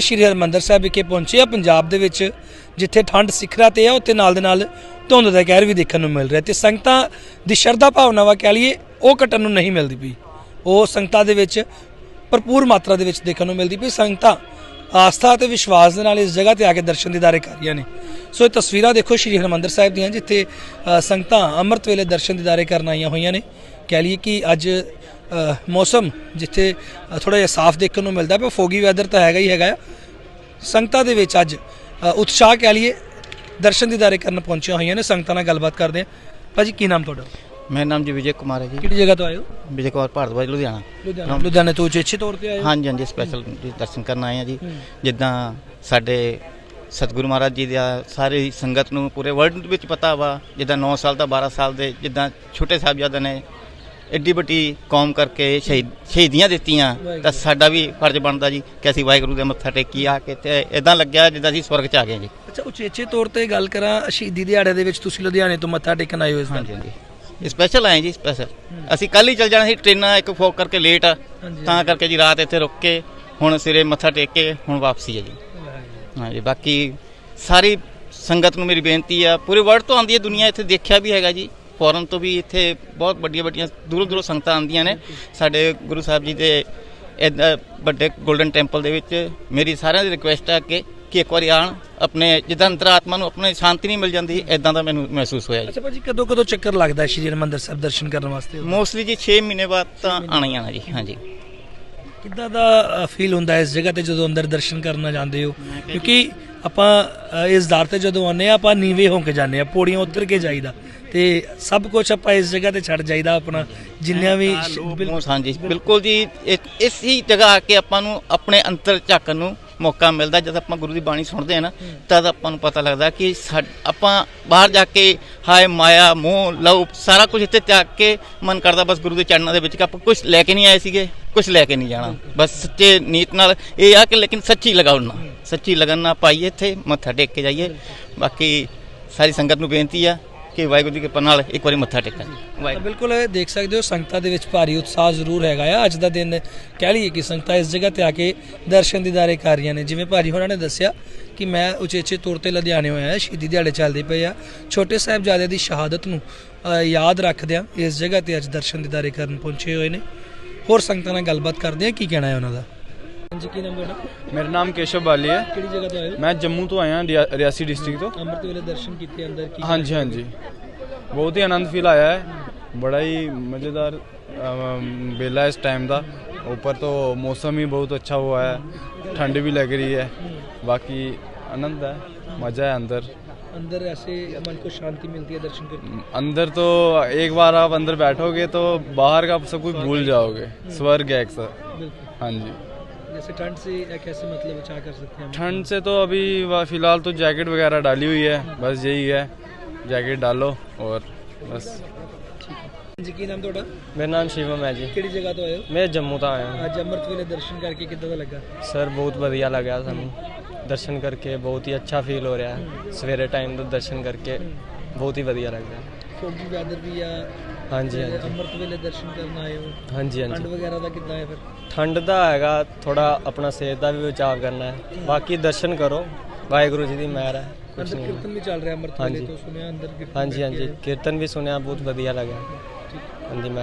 ਸ਼੍ਰੀ ਹਰਮੰਦਰ ਸਾਹਿਬ ਵਿਖੇ ਪਹੁੰਚੇ ਆ ਪੰਜਾਬ ਦੇ ਵਿੱਚ, ਜਿੱਥੇ ਠੰਡ ਸਿਖਰਾਂ ਤੇ ਆ, ਉੱਥੇ ਨਾਲ ਦੇ ਨਾਲ ਧੁੰਦ ਦਾ ਕਹਿਰ ਵੀ ਦੇਖਣ ਨੂੰ ਮਿਲ ਰਿਹਾ। ਤੇ ਸੰਗਤਾਂ ਦੀ ਸ਼ਰਧਾ ਭਾਵਨਾ ਵਾ ਕਹਿ ਲਈਏ, ਉਹ ਘਟਣ ਨੂੰ ਨਹੀਂ ਮਿਲਦੀ ਪਈ। ਉਹ ਸੰਗਤਾਂ ਦੇ ਵਿੱਚ ਭਰਪੂਰ ਮਾਤਰਾ ਦੇ ਵਿੱਚ ਦੇਖਣ ਨੂੰ ਮਿਲਦੀ ਪਈ। ਸੰਗਤਾਂ ਆਸਥਾ ਤੇ ਵਿਸ਼ਵਾਸ ਦੇ ਨਾਲ ਇਸ ਜਗ੍ਹਾ ਤੇ ਆ ਕੇ ਦਰਸ਼ਨ ਦੀਦਾਰੇ ਕਰ ਰਹੀਆਂ ਨੇ। ਸੋ ਇਹ ਤਸਵੀਰਾਂ ਦੇਖੋ ਸ਼੍ਰੀ ਹਰਮੰਦਰ ਸਾਹਿਬ ਦੀਆਂ, ਜਿੱਥੇ ਸੰਗਤਾਂ ਅੰਮ੍ਰਿਤ ਵੇਲੇ ਦਰਸ਼ਨ ਦੀਦਾਰੇ ਕਰਨ ਆਈਆਂ ਹੋਈਆਂ ਨੇ। ਕਹਿ ਲਈਏ ਕਿ ਅੱਜ ਮੌਸਮ ਜਿੱਥੇ ਥੋੜਾ ਜਿਹਾ ਸਾਫ਼ ਦੇਖਣ ਨੂੰ ਮਿਲਦਾ ਪਿਆ ਫੋਗੀ ਵੈਦਰ ਤਾਂ ਹੈਗਾ ਹੀ ਹੈਗਾ ਸੰਗਤਾਂ ਦੇ ਵਿੱਚ ਅੱਜ ਉਤਸ਼ਾਹ ਕਹਿ ਲਈਏ ਦਰਸ਼ਨ ਦੀਦਾਰੇ ਕਰਨ ਪਹੁੰਚੀਆਂ ਹੋਈਆਂ ਨੇ ਸੰਗਤਾਂ ਨਾਲ ਗੱਲਬਾਤ ਕਰਦੇ ਆ। ਭਾਜੀ ਕੀ ਨਾਮ ਤੁਹਾਡਾ? ਮੇਰਾ ਨਾਮ ਜੀ ਵਿਜੇ ਕੁਮਾਰ ਹੈ ਜੀ। ਕਿਹੜੀ ਜਗ੍ਹਾ ਤੋਂ ਆਏ ਹੋ? ਵਿਜੇ ਕੁਮਾਰ ਭਾਰਦਵਾਜ ਲੁਧਿਆਣਾ। ਲੁਧਿਆਣਾ। ਤੋਂ ਉਚੇਚੇ ਤੌਰ ਤੇ ਆਏ ਹੋ? ਹਾਂਜੀ ਹਾਂਜੀ ਸਪੈਸ਼ਲ ਦਰਸ਼ਨ ਕਰਨ ਆਏ ਆ ਜੀ। ਜਿੱਦਾਂ ਸਾਡੇ ਸਤਿਗੁਰੂ ਮਹਾਰਾਜ ਜੀ ਦਾ ਸਾਰੀ ਸੰਗਤ ਨੂੰ ਪੂਰੇ ਵਰਲਡ ਵਿੱਚ ਪਤਾ ਵਾ ਜਿੱਦਾਂ 9 ਸਾਲ ਦਾ 12 ਸਾਲ ਦੇ ਜਿੱਦਾਂ ਛੋਟੇ ਸਾਹਿਬਜ਼ਾਦੇ ਨੇ ਐਡੀ ਵੱਡੀ ਕੌਮ ਕਰਕੇ ਸ਼ਹੀਦ ਸ਼ਹੀਦੀਆਂ ਦਿੱਤੀਆਂ ਤਾਂ ਸਾਡਾ ਵੀ ਫਰਜ਼ ਬਣਦਾ ਜੀ ਕਿ ਅਸੀਂ ਵਾਹਿਗੁਰੂ ਦੇ ਮੱਥਾ ਟੇਕੀ ਆ ਕੇ ਤੇ ਇਦਾਂ ਲੱਗਿਆ ਜਿੱਦਾਂ ਅਸੀਂ ਸਵਰਗ ਚ ਆ ਗਏ ਜੀ। ਅੱਛਾ ਉਚੇਚੇ ਤੌਰ ਤੇ ਗੱਲ ਕਰਾਂ ਸ਼ਹੀਦੀ ਦਿਹਾੜੇ ਦੇ ਵਿੱਚ ਤੁਸੀਂ ਲੁਧਿਆਣੇ ਤੋਂ ਮੱਥਾ ਟੇਕਣ ਆਏ ਹੋ ਇਸ ਵਾਰ? ਹਾਂਜੀ ਹਾਂਜੀ। ਸਪੈਸ਼ਲ ਆਏ ਜੀ ਸਪੈਸ਼ਲ ਅਸੀਂ ਕੱਲ ਹੀ ਚੱਲ ਜਾਣਾ ਸੀ ਟ੍ਰੇਨਾਂ ਇੱਕ ਫੋਕ ਕਰਕੇ ਲੇਟ ਆ। ਹਾਂਜੀ। ਤਾਂ ਕਰਕੇ ਜੀ ਰਾਤ ਇੱਥੇ ਰੁਕ ਕੇ ਹੁਣ ਸਿਰੇ ਮੱਥਾ ਟੇਕ ਕੇ ਹੁਣ ਵਾਪਸੀ ਹੈ ਜੀ। ਹਾਂਜੀ ਬਾਕੀ ਸਾਰੀ ਸੰਗਤ ਨੂੰ ਮੇਰੀ ਬੇਨਤੀ ਆ ਪੂਰੇ ਵਰਲਡ ਤੋਂ ਆਉਂਦੀ ਹੈ ਦੁਨੀਆ ਇੱਥੇ ਦੇਖਿਆ ਵੀ ਹੈਗਾ ਜੀ। ਫੋਰਨ ਤੋਂ ਵੀ ਇੱਥੇ ਬਹੁਤ ਵੱਡੀਆਂ ਵੱਡੀਆਂ ਦੂਰੋਂ ਦੂਰੋਂ ਸੰਗਤਾਂ ਆਉਂਦੀਆਂ ਨੇ। ਸਾਡੇ ਗੁਰੂ ਸਾਹਿਬ ਜੀ ਦੇ ਵੱਡੇ 골ਡਨ ਟੈਂਪਲ ਦੇ ਵਿੱਚ ਮੇਰੀ ਸਾਰਿਆਂ ਦੀ ਰਿਕੁਐਸਟ ਹੈ ਕਿ ਕਿ ਇੱਕ ਵਾਰੀ ਆਣ ਆਪਣੇ ਜਿੱਦਾਂ ਅੰਤਰਾਤਮਾ ਨੂੰ ਆਪਣੇ ਸ਼ਾਂਤੀ ਨਹੀਂ ਮਿਲ ਜਾਂਦੀ ਐਦਾਂ ਦਾ ਮੈਨੂੰ ਮਹਿਸੂਸ ਹੋਇਆ ਜੀ। ਅੱਛਾ ਭਾਜੀ ਕਦੋਂ ਕਦੋਂ ਚੱਕਰ ਲੱਗਦਾ ਹੈ ਸ਼੍ਰੀ ਹਰਿਮੰਦਰ ਸਾਹਿਬ ਦਰਸ਼ਨ ਕਰਨ ਵਾਸਤੇ? ਮੋਸਟਲੀ ਜੀ 6 ਮਹੀਨੇ ਬਾਅਦ ਤਾਂ ਆਣਾ ਹੀ ਆਣਾ ਜੀ ਹਾਂਜੀ। ਕਿੱਦਾਂ ਦਾ ਫੀਲ ਹੁੰਦਾ ਇਸ ਜਗ੍ਹਾ ਤੇ ਜਦੋਂ ਅੰਦਰ ਦਰਸ਼ਨ ਕਰਨਾ ਜਾਂਦੇ ਹੋ? ਕਿਉਂਕਿ ਆਪਾਂ ਇਸ ਦਰ ਤੇ ਜਦੋਂ ਆਉਂਦੇ ਆ ਆਪਾਂ ਨੀਵੇਂ ਹੋ ਕੇ ਜਾਂਦੇ ਆ ਪੌੜੀਆਂ ਉਤਰ ਕੇ ਜਾਈਦਾ। ਤੇ ਸਭ ਕੁਝ ਆਪਾਂ ਇਸ ਜਗ੍ਹਾ ਤੇ ਛੱਡ ਜਾਈਦਾ ਆਪਣਾ ਜਿੰਨਿਆਂ ਵੀ ਬਿਲਕੁਲ ਹਾਂਜੀ ਬਿਲਕੁਲ ਜੀ ਇਸੀ ਜਗ੍ਹਾ ਆ ਕੇ ਆਪਾਂ ਨੂੰ ਆਪਣੇ ਅੰਤਰ ਝਾਕਣ ਨੂੰ ਮੌਕਾ ਮਿਲਦਾ ਜਦ ਆਪਾਂ ਗੁਰੂ ਦੀ ਬਾਣੀ ਸੁਣਦੇ ਆ ਨਾ ਤਦ ਆਪਾਂ ਨੂੰ ਪਤਾ ਲੱਗਦਾ ਕਿ ਆਪਾਂ ਬਾਹਰ ਜਾ ਕੇ ਹਾਏ ਮਾਇਆ ਮੋਹ ਲਉ ਸਾਰਾ ਕੁਝ ਇੱਥੇ ਤਿਆਗ ਕੇ ਮਨ ਕਰਦਾ ਬਸ ਗੁਰੂ ਦੇ ਚਰਨਾਂ ਦੇ ਵਿੱਚ ਕਿ ਆਪਾਂ ਕੁਝ ਲੈ ਕੇ ਨਹੀਂ ਆਏ ਸੀਗੇ ਕੁਝ ਲੈ ਕੇ ਨਹੀਂ ਜਾਣਾ। ਬਸ ਸੱਚੇ ਨੀਤ ਨਾਲ ਇਹ ਆ ਕਿ ਲੇਕਿਨ ਸੱਚੀ ਲਗਾਉਣ ਸੱਚੀ ਲਗਨ ਨਾਲ ਪਾਈਏ ਇੱਥੇ, ਮੱਥਾ ਟੇਕ ਕੇ ਜਾਈਏ। ਬਾਕੀ ਸਾਰੀ ਸੰਗਤ ਨੂੰ ਬੇਨਤੀ ਆ ਕਿ ਵਾਹਿਗੁਰੂ ਦੀ ਕਿਰਪਾ ਨਾਲ ਇੱਕ ਵਾਰੀ ਮੱਥਾ ਟੇਕਣ। ਵਾਹਿਗੁਰੂ। ਬਿਲਕੁਲ ਦੇਖ ਸਕਦੇ ਹੋ, ਸੰਗਤਾਂ ਦੇ ਵਿੱਚ ਭਾਰੀ ਉਤਸ਼ਾਹ ਜ਼ਰੂਰ ਹੈਗਾ ਆ। ਅੱਜ ਦਾ ਦਿਨ ਕਹਿ ਲਈਏ ਕਿ ਸੰਗਤਾਂ ਇਸ ਜਗ੍ਹਾ ਤੇ ਆ ਕੇ ਦਰਸ਼ਨ ਦੀਦਾਰੇ ਕਰ ਰਹੀਆਂ ਨੇ। ਜਿਵੇਂ ਭਾਜੀ ਹੋਰਾਂ ਨੇ ਦੱਸਿਆ ਕਿ ਮੈਂ ਉਚੇਚੇ ਤੌਰ ਤੇ ਲੁਧਿਆਣੇ ਹੋਇਆ ਸ਼ਹੀਦੀ ਦਿਹਾੜੇ ਚੱਲਦੇ ਪਏ ਆ। ਛੋਟੇ ਸਾਹਿਬਜ਼ਾਦੇ ਦੀ ਸ਼ਹਾਦਤ ਨੂੰ ਯਾਦ ਰੱਖਦਿਆਂ ਇਸ ਜਗ੍ਹਾ ਤੇ ਅੱਜ ਦਰਸ਼ਨ ਦੀਦਾਰੇ ਕਰਨ ਪਹੁੰਚੇ ਹੋਏ ਨੇ। ਹੋਰ ਸੰਗਤਾਂ ਨਾਲ ਗੱਲਬਾਤ ਕਰਦੇ ਆ ਕੀ ਕਹਿਣਾ ਹੈ ਉਹਨਾਂ ਦਾ? ਹਾਂਜੀ ਕੀ ਨਾਮ ਤੁਹਾਡਾ ਮੇਰਾ ਨਾਮ ਕੇਸ਼ਵ ਬਾਲੀ ਹੈ ਕਿਹੜੀ ਜਗ੍ਹਾ ਤੋਂ ਆਏ ਹੋ ਮੈਂ ਜੰਮੂ ਤੋਂ ਆਇਆ ਰਿਆ- ਰਿਆਸੀ ਡਿਸਟ੍ਰਿਕਟ ਤੋਂ ਅੰਮ੍ਰਿਤ ਵੇਲੇ ਦਰਸ਼ਨ ਕੀਤੇ ਅੰਦਰ ਕੀ ਹਾਂਜੀ ਹਾਂਜੀ ਬਹੁਤ ਹੀ ਆਨੰਦ ਫੀਲ ਆਇਆ ਹੈ ਬੜਾ ਹੀ ਮਜ਼ੇਦਾਰ अम, बेला है इस टाइम ਦਾ ऊपर तो मौसम ही बहुत अच्छा हुआ है ठंड भी लग रही है बाकी आनंद है मज़ा है अंदर अंदर ऐसे मन को शांति मिलती है दर्शन करके अंदर तो एक बार आप अंदर बैठोगे तो बाहर का आप सब कुछ भूल जाओगे स्वर्ग है एक सा बिल्कुल हाँ जी जैसे ठंड से या कैसे मतलब बचा कर सकते हैं हम ठंड से तो अभी वा- फिलहाल तो जैकेट वगैरह डाली हुई है बस यही है जैकेट डालो और बस जी की नाम ਤੁਹਾਡਾ ਮੇਰਾ ਨਾਮ ਸ਼ਿਵਮ ਹੈ ਜੀ ਕਿਹੜੀ ਜਗ੍ਹਾ ਤੋਂ ਆਏ ਹੋ ਮੈਂ ਜੰਮੂ ਤੋਂ ਆਇਆ ਹਾਂ ਅੱਜ ਅੰਮ੍ਰਿਤ ਵੇਲੇ ਦਰਸ਼ਨ ਕਰਕੇ ਕਿੱਦਾਂ ਦਾ ਲੱਗਾ ਸਰ ਬਹੁਤ ਵਧੀਆ ਲੱਗਿਆ ਸਾਨੂੰ ਦਰਸ਼ਨ ਕਰਕੇ ਬਹੁਤ ਹੀ ਅੱਛਾ ਫੀਲ ਹੋ ਰਿਹਾ ਹੈ ਸਵੇਰੇ ਟਾਈਮ ਤੋਂ ਦਰਸ਼ਨ ਕਰਕੇ ਬਹੁਤ ਹੀ ਵਧੀਆ ਲੱਗ ਰਿਹਾ ਫੋਗੀ ਵੈਦਰ ਵੀ ਆ ਹਾਂਜੀ ਹਾਂਜੀ। ਅੰਮ੍ਰਿਤ ਵੇਲੇ ਦਰਸ਼ਨ ਕਰਨ ਆਏ ਹੋ? ਹਾਂਜੀ ਠੰਡ ਹਾਂਜੀ ਵਗੈਰਾ ਦਾ ਕਿੱਦਾਂ ਹੈ ਫਿਰ? ਠੰਡ ਦਾ ਹੈਗਾ ਥੋੜਾ ਆਪਣਾ ਸਿਹਤ ਦਾ ਵੀ ਬਚਾਅ ਕਰਨਾ ਹੈ। ਬਾਕੀ ਦਰਸ਼ਨ ਕਰੋ ਵਾਹਿਗੁਰੂ ਜੀ ਦੀ ਮਿਹਰ ਹੈ ਅੰਦਰ ਨਹੀਂ। ਕੀਰਤਨ ਵੀ ਚੱਲ ਰਿਹਾ ਅੰਮ੍ਰਿਤ ਵੇਲੇ। ਤੋਂ ਸੁਣਿਆ ਅੰਦਰ ਕੀਰਤਨ ਹਾਂਜੀ ਹਾਂਜੀ। ਕੀਰਤਨ ਵੀ ਸੁਣਿਆ ਬਹੁਤ ਵਧੀਆ ਲੱਗਿਆ। ਹਾਂਜੀ ਮੈਂ